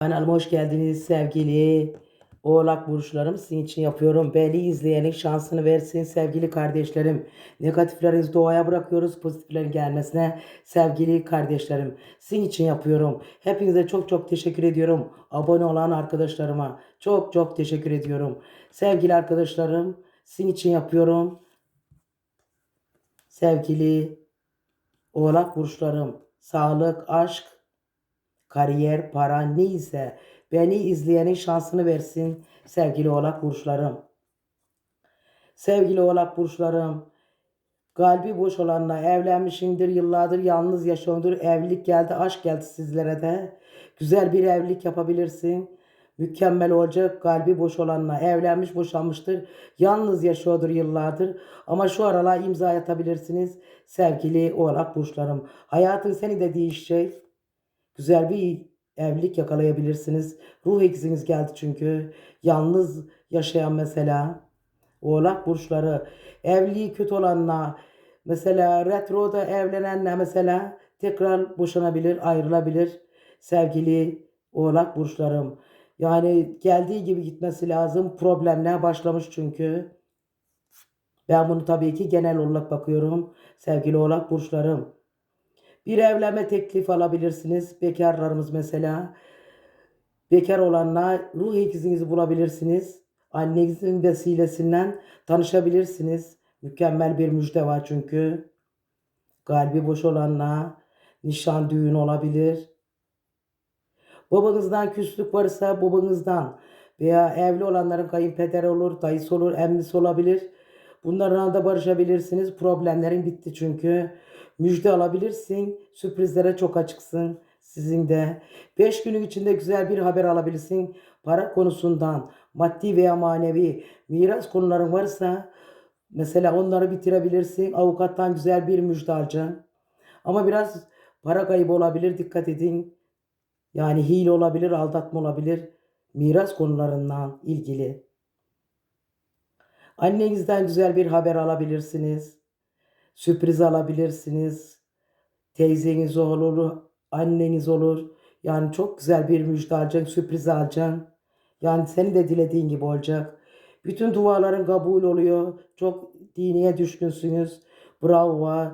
Kanalıma hoş geldiniz sevgili Oğlak burçlarım. Sizin için yapıyorum. Beni izleyenin şansını versin sevgili kardeşlerim. Negatiflerinizi doğaya bırakıyoruz. Pozitiflerin gelmesine sevgili kardeşlerim. Sizin için yapıyorum. Hepinize çok çok teşekkür ediyorum. Abone olan arkadaşlarıma çok çok teşekkür ediyorum. Sevgili arkadaşlarım sizin için yapıyorum. Sevgili Oğlak burçlarım. Sağlık, aşk, kariyer, para neyse beni izleyenin şansını versin sevgili oğlak burçlarım. Sevgili oğlak burçlarım, kalbi boş olanla evlenmişimdir, yıllardır yalnız yaşıyordur, evlilik geldi, aşk geldi sizlere de. Güzel bir evlilik yapabilirsin. Mükemmel olacak, kalbi boş olanla evlenmiş, boşanmıştır, yalnız yaşıyordur yıllardır. Ama şu aralar imza atabilirsiniz sevgili oğlak burçlarım. Hayatın seni de değişecek. Güzel bir evlilik yakalayabilirsiniz. Ruh ikiziniz geldi çünkü. Yalnız yaşayan mesela oğlak burçları evliliği kötü olanla mesela retroda evlenenle mesela tekrar boşanabilir, ayrılabilir sevgili oğlak burçlarım. Yani geldiği gibi gitmesi lazım. Problemler başlamış çünkü. Ben bunu tabii ki genel olarak bakıyorum sevgili oğlak burçlarım. Bir evlenme teklif alabilirsiniz. Bekarlarımız mesela. Bekar olanlar ruh ikizinizi bulabilirsiniz. Annenizin vesilesinden tanışabilirsiniz. Mükemmel bir müjde var çünkü. Kalbi boş olanlar nişan düğün olabilir. Babanızdan küslük varsa babanızdan veya evli olanların kayınpederi olur, dayısı olur, emmisi olabilir. Bunlarla da barışabilirsiniz. Problemlerin bitti çünkü. Müjde alabilirsin. Sürprizlere çok açıksın. Sizin de 5 günün içinde güzel bir haber alabilirsin. Para konusundan, maddi veya manevi miras konuların varsa mesela onları bitirebilirsin. Avukattan güzel bir müjde alacaksın. Ama biraz para kaybı olabilir. Dikkat edin. Yani hile olabilir, aldatma olabilir. Miras konularından ilgili. Annenizden güzel bir haber alabilirsiniz. Sürpriz alabilirsiniz. Teyzeniz olur, anneniz olur. Yani çok güzel bir müjde alacaksın, sürpriz alacaksın. Yani senin de dilediğin gibi olacak. Bütün duaların kabul oluyor. Çok diniye düşkünsünüz. Bravo.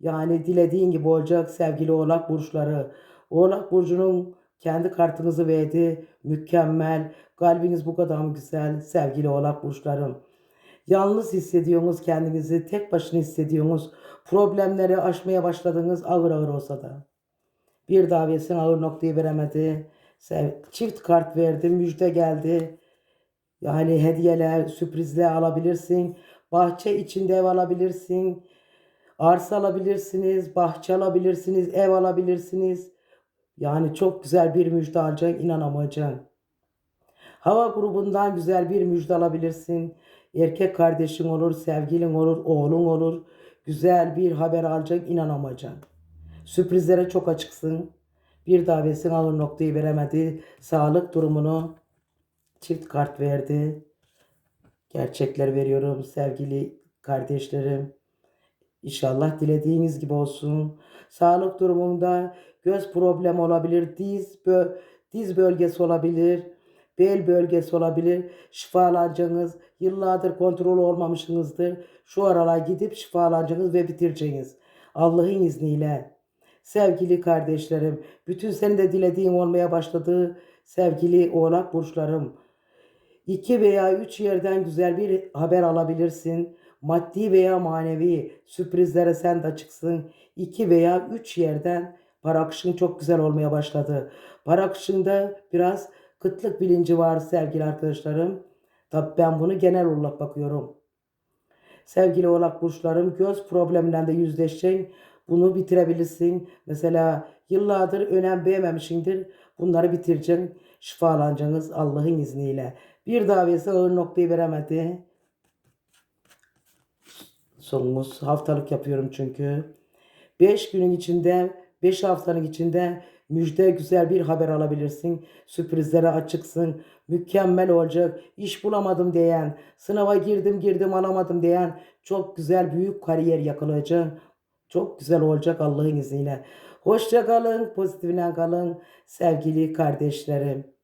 Yani dilediğin gibi olacak sevgili oğlak burçları. Oğlak burcunun kendi kartınızı verdi. Mükemmel. Kalbiniz bu kadar mı güzel sevgili oğlak burçlarım. Yalnız hissediyorsunuz kendinizi, tek başına hissediyorsunuz. Problemleri aşmaya başladınız ağır ağır olsa da. Bir davetsin ağır noktayı veremedi. Çift kart verdi, müjde geldi. Yani hediyeler, sürprizler alabilirsin. Bahçe içinde ev alabilirsin. Arsa alabilirsiniz, bahçe alabilirsiniz, ev alabilirsiniz. Yani çok güzel bir müjde alacaksın, inanamayacaksın. Hava grubundan güzel bir müjde alabilirsin. Erkek kardeşin olur, sevgilin olur, oğlun olur. Güzel bir haber alacaksın, inanamayacaksın. Sürprizlere çok açıksın. Bir davetsin ağır noktayı veremedi. Sağlık durumunu çift kart verdi. Gerçekler veriyorum sevgili kardeşlerim. İnşallah dilediğiniz gibi olsun. Sağlık durumunda göz problemi olabilir, diz bö- diz bölgesi olabilir, bel bölgesi olabilir. Şifalanacaksınız. Yıllardır kontrol olmamışsınızdır. Şu aralar gidip şifalanacaksınız ve bitireceksiniz. Allah'ın izniyle. Sevgili kardeşlerim, bütün senin de dilediğin olmaya başladı. Sevgili oğlak burçlarım. İki veya üç yerden güzel bir haber alabilirsin. Maddi veya manevi sürprizlere sen de açıksın. İki veya üç yerden para akışın çok güzel olmaya başladı. Para akışında biraz kıtlık bilinci var sevgili arkadaşlarım. Tabii ben bunu genel olarak bakıyorum. Sevgili oğlak burçlarım göz probleminden de yüzleşeceksin. Bunu bitirebilirsin. Mesela yıllardır önem vermemişsindir. Bunları bitireceksin. Şifalanacaksınız Allah'ın izniyle. Bir davesi ağır noktayı veremedi. Sonumuz haftalık yapıyorum çünkü. 5 günün içinde, 5 haftanın içinde müjde güzel bir haber alabilirsin. Sürprizlere açıksın. Mükemmel olacak. İş bulamadım diyen, sınava girdim girdim alamadım diyen çok güzel büyük kariyer yakalayacaksın. Çok güzel olacak Allah'ın izniyle. Hoşça kalın, pozitifle kalın sevgili kardeşlerim.